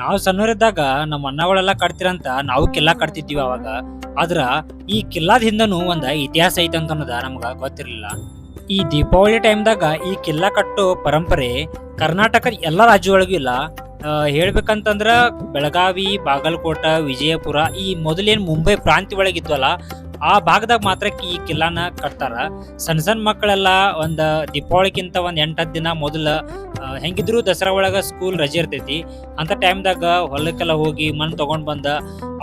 ನಾವು ಸಣ್ಣವರಿದ್ದಾಗ ನಮ್ಮ ಅಣ್ಣಗಳೆಲ್ಲ ಕಟ್ತಿರಂತ ನಾವು ಕಿಲ್ಲಾ ಕಟ್ತಿದ್ವಿ ಅವಾಗ. ಆದ್ರ ಈ ಕಿಲ್ಲಾದ ಹಿಂದನೂ ಒಂದ ಇತಿಹಾಸ ಐತೆ ಅಂತ ಅನ್ನೋದ ನಮ್ಗ ಗೊತ್ತಿರ್ಲಿಲ್ಲ. ಈ ದೀಪಾವಳಿ ಟೈಮ್ದಾಗ ಈ ಕಿಲ್ಲಾ ಕಟ್ಟೋ ಪರಂಪರೆ ಕರ್ನಾಟಕದ ಎಲ್ಲ ರಾಜ್ಯಗಳಿಗೂ ಇಲ್ಲ. ಹೇಳ್ಬೇಕಂತಂದ್ರ ಬೆಳಗಾವಿ, ಬಾಗಲಕೋಟ, ವಿಜಯಪುರ ಈ ಮೊದಲೇನ್ ಮುಂಬೈ ಪ್ರಾಂತ್ಯ ಒಳಗಿದ್ವಲ್ಲ ಆ ಭಾಗದಾಗ ಮಾತ್ರ ಈ ಕಿಲ್ಲಾನ ಕಟ್ತಾರ. ಸಣ್ಣ ಸಣ್ಣ ಮಕ್ಕಳೆಲ್ಲ ಒಂದ್ ದೀಪಾವಳಿಗಿಂತ ಒಂದ್ ಎಂಟು ಹತ್ತು ದಿನ ಮೊದಲ ಹೆಂಗಿದ್ರು ದಸರಾ ಒಳಗ ಸ್ಕೂಲ್ ರಜೆ ಇರ್ತೈತಿ. ಅಂತ ಟೈಮ್ದಾಗ ಹೊಲಕ್ಕೆಲ್ಲ ಹೋಗಿ ಮಣ್ಣು ತಗೊಂಡ್ ಬಂದ,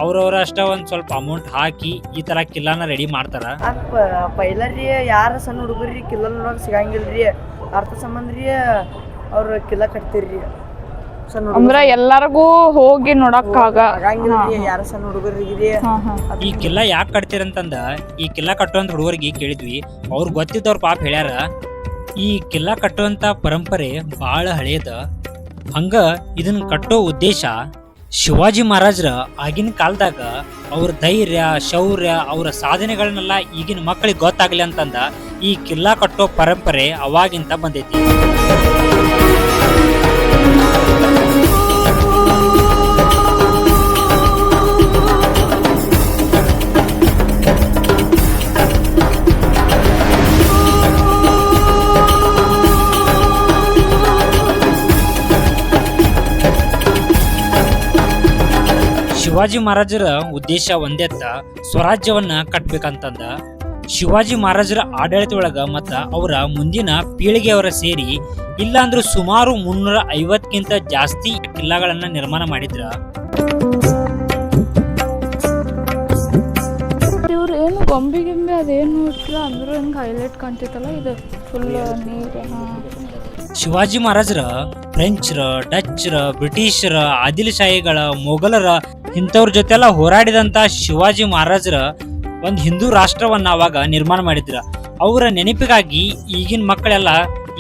ಅವ್ರವ್ರ ಅಷ್ಟ ಒಂದ್ ಸ್ವಲ್ಪ ಅಮೌಂಟ್ ಹಾಕಿ ಈ ತರ ಕಿಲ್ಲಾನ ರೆಡಿ ಮಾಡ್ತಾರ. ಪೈಲರಿ ಯಾರ ಸಣ್ಣ ಹುಡುಗರ್ರಿ ಕಿಲ್ಲ ನೋಡಕ್ ಸಿಗಂಗಿಲ್ರಿ, ಅರ್ಥ ಸಂಬಂಧ ರೀ ಅವ್ರ ಕಿಲ್ಲ ಕಟ್ತೀರ್ರಿ. ಅಂದ್ರ ಎಲ್ಲಾರ್ಗೂ ಹೋಗಿ ನೋಡಕ್ಕಾಗ ಯಾರ ಸಣ್ಣ ಹುಡುಗರಿಗೆ ಈ ಕಿಲ್ಲ ಯಾಕೆ ಕಟ್ತೀರಂತಂದ ಈ ಕಿಲ್ಲ ಕಟ್ಟುವಂತ ಹುಡುಗರಿಗೆ ಕೇಳಿದ್ವಿ. ಅವ್ರು ಗೊತ್ತಿದ್ದವ್ರ ಪಾಪ ಹೇಳ್ಯಾರ ಈ ಕಿಲ್ಲ ಕಟ್ಟುವಂತ ಪರಂಪರೆ ಬಹಳ ಹಳೇದ. ಹಂಗ ಇದನ್ನ ಕಟ್ಟೋ ಉದ್ದೇಶ ಶಿವಾಜಿ ಮಹಾರಾಜರ ಆಗಿನ ಕಾಲದಾಗ ಅವ್ರ ಧೈರ್ಯ ಶೌರ್ಯ ಅವರ ಸಾಧನೆಗಳನ್ನೆಲ್ಲ ಈಗಿನ ಮಕ್ಕಳಿಗೆ ಗೊತ್ತಾಗ್ಲಿ ಅಂತಂದ ಈ ಕಿಲ್ಲಾ ಕಟ್ಟೋ ಪರಂಪರೆ ಅವಾಗಿಂತ ಬಂದೈತಿ. ಶಿವಾಜಿ ಮಹಾರಾಜರ ಉದ್ದೇಶ ಒಂದೇತ್ತ ಸ್ವರಾಜ್ಯವನ್ನ ಕಟ್ಬೇಕಂತಂದ. ಶಿವಾಜಿ ಮಹಾರಾಜರ ಆಡಳಿತ ಒಳಗ ಮತ್ತ ಅವರ ಮುಂದಿನ ಪೀಳಿಗೆಯವರ ಸೇರಿ ಇಲ್ಲಾಂದ್ರೂ ಸುಮಾರು ಮುನ್ನೂರ ಐವತ್ತಕ್ಕಿಂತ ಜಾಸ್ತಿ ಕಿಲ್ಲಾಗಳನ್ನ ನಿರ್ಮಾಣ ಮಾಡಿದ್ರ. ಇವ್ರು ಏನು ಗೊಂಬೆ ಗಿಂಬೆ ಅದೇನು ಇಟ್ಟಿಲ್ಲ ಅಂದ್ರೂ ಹಿಂಗೆ ಹೈಲೈಟ್ ಕಾಣ್ತೈತಲ್ಲ ಇದು ಫುಲ್ ನೀರು ಶಿವಾಜಿ ಮಹಾರಾಜರ ಫ್ರೆಂಚ್ರ ಡಚ್ರ ಬ್ರಿಟಿಷರ ಆದಿಲ್ಶಾಹಿಗಳ ಮೊಘಲರ ಇಂಥವ್ರ ಜೊತೆಲ್ಲ ಹೋರಾಡಿದಂತ ಶಿವಾಜಿ ಮಹಾರಾಜರ ಒಂದು ಹಿಂದೂ ರಾಷ್ಟ್ರವನ್ನ ಅವಾಗ ನಿರ್ಮಾಣ ಮಾಡಿದ್ರ. ಅವರ ನೆನಪಿಗಾಗಿ ಈಗಿನ ಮಕ್ಕಳೆಲ್ಲ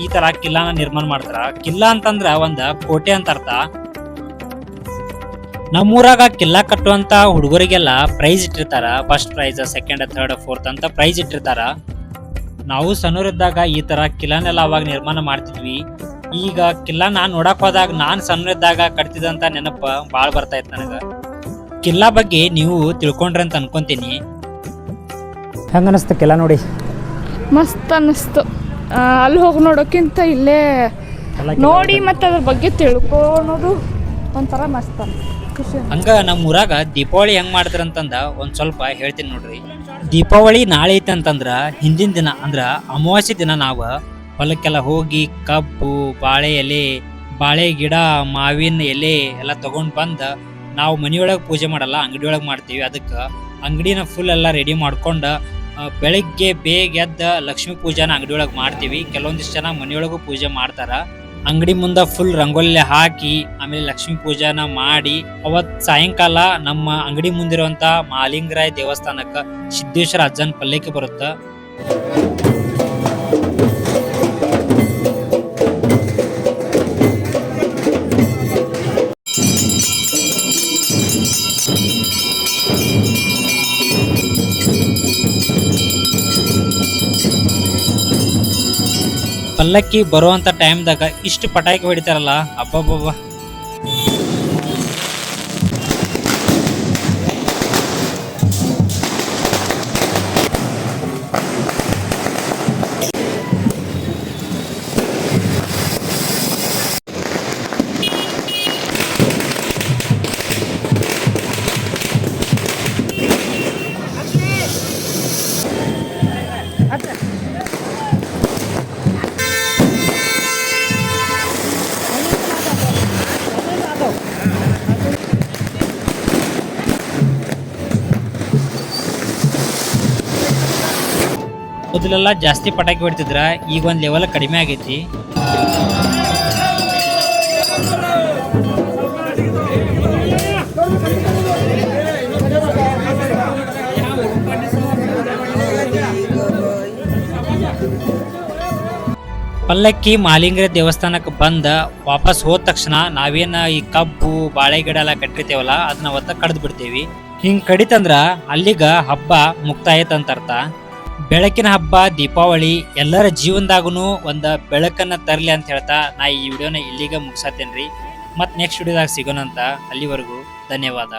ಈ ತರ ಕಿಲ್ಲಾನ ನಿರ್ಮಾಣ ಮಾಡ್ತಾರ. ಕಿಲ್ಲಾ ಅಂತಂದ್ರ ಒಂದ ಕೋಟೆ ಅಂತ ಅರ್ಥ. ನಮ್ಮೂರಾಗ ಕಿಲ್ಲಾ ಕಟ್ಟುವಂತ ಹುಡುಗರಿಗೆಲ್ಲ ಪ್ರೈಸ್ ಇಟ್ಟಿರ್ತಾರ. First prize second third fourth ಅಂತ ಪ್ರೈಸ್ ಇಟ್ಟಿರ್ತಾರ. ನಾವು ಸಣ್ಣವರಿದ್ದಾಗ ಈ ತರ ಕಿಲ್ಲಾನೆಲ್ಲ ಅವಾಗ ನಿರ್ಮಾಣ ಮಾಡ್ತಿದ್ವಿ. ಈಗ ಕಿಲ್ಲಾನ ನೋಡಕ್ ಹೋದಾಗ ನಾನ್ ಸಣ್ಣರಿದ್ದಾಗ ಕಟ್ತಿದಂತ ನೆನಪ ಬಾಳ್ ಬರ್ತಾ ಇತ್ತು ನನಗ. ಕಿಲ್ಲಾ ಬಗ್ಗೆ ನೀವು ತಿಳ್ಕೊಂಡ್ರಿ ಅಂತ ಅನ್ಕೊಂತೀನಿ. ಹೆಂಗ ಅನಿಸ್ತು ಕಿಲ್ಲ ನೋಡಿ? ಮಸ್ತ್ ಅನ್ನಿಸ್ತು. ಅಲ್ಲಿ ಹೋಗಿ ನೋಡೋಕ್ಕಿಂತ ಇಲ್ಲೇ ನೋಡಿ ಮತ್ತೆ ಅದ್ರ ಬಗ್ಗೆ ತಿಳ್ಕೊಳೋದು ಒಂಥರ ಮಸ್ತ್. ಖುಷಿ. ಹಂಗ ನಮ್ಮ ಊರಾಗ ದೀಪಾವಳಿ ಹೆಂಗ್ ಮಾಡ್ತಾರಂತಂದ ಒಂದ್ ಸ್ವಲ್ಪ ಹೇಳ್ತೀನಿ ನೋಡ್ರಿ. ದೀಪಾವಳಿ ನಾಳೆ ಐತೆ ಅಂತಂದ್ರ ಹಿಂದಿನ ದಿನ ಅಂದ್ರ ಅಮಾವಾಸ್ಯೆ ದಿನ ನಾವ ಹೊಲಕ್ಕೆಲ್ಲ ಹೋಗಿ ಕಬ್ಬು ಬಾಳೆ ಎಲೆ ಬಾಳೆ ಗಿಡ ಮಾವಿನ ಎಲೆ ಎಲ್ಲ ತಗೊಂಡ್ ಬಂದ ನಾವು ಮನಿಯೊಳಗೆ ಪೂಜೆ ಮಾಡಲ್ಲ, ಅಂಗಡಿಯೊಳಗೆ ಮಾಡ್ತೀವಿ. ಅದಕ್ಕೆ ಅಂಗಡಿನ ಫುಲ್ ಎಲ್ಲ ರೆಡಿ ಮಾಡ್ಕೊಂಡು ಬೆಳಗ್ಗೆ ಬೆಳಿಗ್ಗೆ ಬೇಗ ಎದ್ದ ಲಕ್ಷ್ಮೀ ಪೂಜಾನ ಅಂಗಡಿಯೊಳಗೆ ಮಾಡ್ತೀವಿ. ಕೆಲವೊಂದಿಷ್ಟು ಜನ ಮನೆಯೊಳಗೂ ಪೂಜೆ ಮಾಡ್ತಾರ. ಅಂಗಡಿ ಮುಂದೆ ಫುಲ್ ರಂಗೋಲಿ ಹಾಕಿ, ಆಮೇಲೆ ಲಕ್ಷ್ಮೀ ಪೂಜಾನ ಮಾಡಿ, ಅವತ್ ಸಾಯಂಕಾಲ ನಮ್ಮ ಅಂಗಡಿ ಮುಂದಿರುವಂತ ಮಾಲಿಂಗರಾಯ ದೇವಸ್ಥಾನಕ್ಕ ಸಿದ್ದೇಶ್ವರ ಅಜ್ಜನ್ ಪಲ್ಲಕ್ಕೆ ಬರುತ್ತ. ಪಲ್ಲಕ್ಕಿ ಬರುವಂತ ಟೈಮ್ದಾಗ ಇಷ್ಟು ಪಟಾಕಿ ಹೊಡಿತಾರಲ್ಲ ಅಬ್ಬಬ್ಬಬ್ಬ. ಮೊದಲೆಲ್ಲ ಜಾಸ್ತಿ ಪಟಾಕಿ ಹೊಡಿತಿದ್ರ, ಈಗ ಒಂದು ಲೆವೆಲ್ ಕಡಿಮೆ ಆಗೈತಿ. ಪಲ್ಲಕ್ಕಿ ಮಾಲಿಂಗರ ದೇವಸ್ಥಾನಕ್ಕೆ ಬಂದ ವಾಪಸ್ ಹೋದ ತಕ್ಷಣ ನಾವೇನ ಈ ಕಬ್ಬು ಬಾಳೆ ಗಿಡ ಎಲ್ಲ ಕಟ್ಟಿರ್ತೇವಲ್ಲ ಅದನ್ನ ಒತ್ತ ಕಡ್ದು ಬಿಡ್ತೇವಿ ಹಿಂಗ್ ಕಡಿತಂದ್ರ ಅಲ್ಲಿಗ ಹಬ್ಬ ಮುಕ್ತಾಯ ಅಂತ ಅರ್ಥ. ಬೆಳಕಿನ ಹಬ್ಬ, ದೀಪಾವಳಿ, ಎಲ್ಲರ ಜೀವನದಾಗೂ ಒಂದು ಬೆಳಕನ್ನ ತರಲಿ ಅಂತ ಹೇಳ್ತಾ ನಾ ಈ ವಿಡಿಯೋನ ಇಲ್ಲಿಗೆ ಮುಗಿಸತ್ತೇನ್ರಿ ಮತ್ತೆ ನೆಕ್ಸ್ಟ್ ವಿಡಿಯೋದಾಗ ಸಿಗೋಣ ಅಂತ ಅಲ್ಲಿವರೆಗೂ ಧನ್ಯವಾದ.